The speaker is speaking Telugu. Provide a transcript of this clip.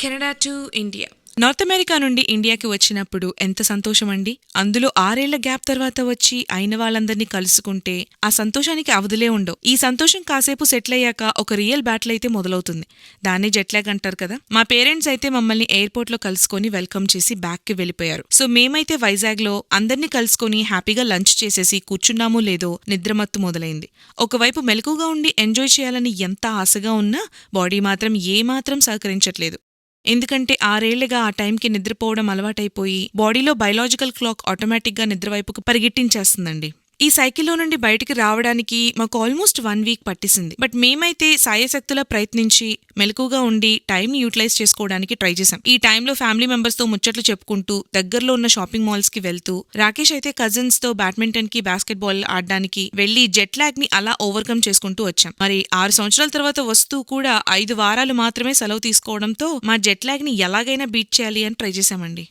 Canada to India. North America నుండి ఇండియాకి వచ్చినప్పుడు ఎంత సంతోషం అండి అందులో ఆరేళ్ళ గ్యాప్ తర్వాత వచ్చి అయిన వాళ్ళందరినీ కలుసుకుంటే ఆ సంతోషానికి అవధులే ఉండవు. ఈ సంతోషం కాసేపు సెటిల్ అయ్యాక ఒక రియల్ బ్యాటిల్ అయితే మొదలవుతుంది. దాన్ని జెట్లాగ్ అంటారు కదా. మా పేరెంట్స్ అయితే మమ్మల్ని ఎయిర్పోర్ట్లో కలుసుకొని వెల్కమ్ చేసి బ్యాక్కి వెళ్ళిపోయారు. సో మేమైతే వైజాగ్లో అందరినీ కలుసుకొని హ్యాపీగా లంచ్ చేసేసి కూర్చున్నామో లేదో నిద్రమత్తు మొదలైంది. ఒకవైపు మెలకుగా ఉండి ఎంజాయ్ చేయాలని ఎంత ఆశగా ఉన్నా బాడీ మాత్రం ఏమాత్రం సహకరించట్లేదు. ఎందుకంటే ఆరేళ్ళుగా ఆ టైంకి నిద్రపోవడం అలవాటైపోయి బాడీలో బయలాజికల్ క్లాక్ ఆటోమేటిక్గా నిద్రవైపుకు పరిగెట్టించేస్తుందండి. ఈ సైకిల్లో నుండి బయటికి రావడానికి మాకు ఆల్మోస్ట్ వన్ వీక్ పట్టేసింది. బట్ మేమైతే సాయశక్తులా ప్రయత్నించి మెలకుగా ఉండి టైం యూటిలైజ్ చేసుకోవడానికి ట్రై చేసాం ఈ టైంలో ఫ్యామిలీ మెంబర్స్తో ముచ్చట్లు చెప్పుకుంటూ దగ్గరలో ఉన్న షాపింగ్ మాల్స్కి వెళ్తూ రాకేష్ అయితే కజిన్స్తో బ్యాడ్మింటన్కి బాస్కెట్ బాల్ ఆడడానికి వెళ్ళి జెట్ లాగ్ని అలా ఓవర్కమ్ చేసుకుంటూ వచ్చాం. మరి ఆరు సంవత్సరాల తర్వాత వస్తూ కూడా ఐదు వారాలు మాత్రమే సెలవు తీసుకోవడంతో మా జెట్ లాగ్ని ఎలాగైనా బీట్ చేయాలి అని ట్రై చేశామండి.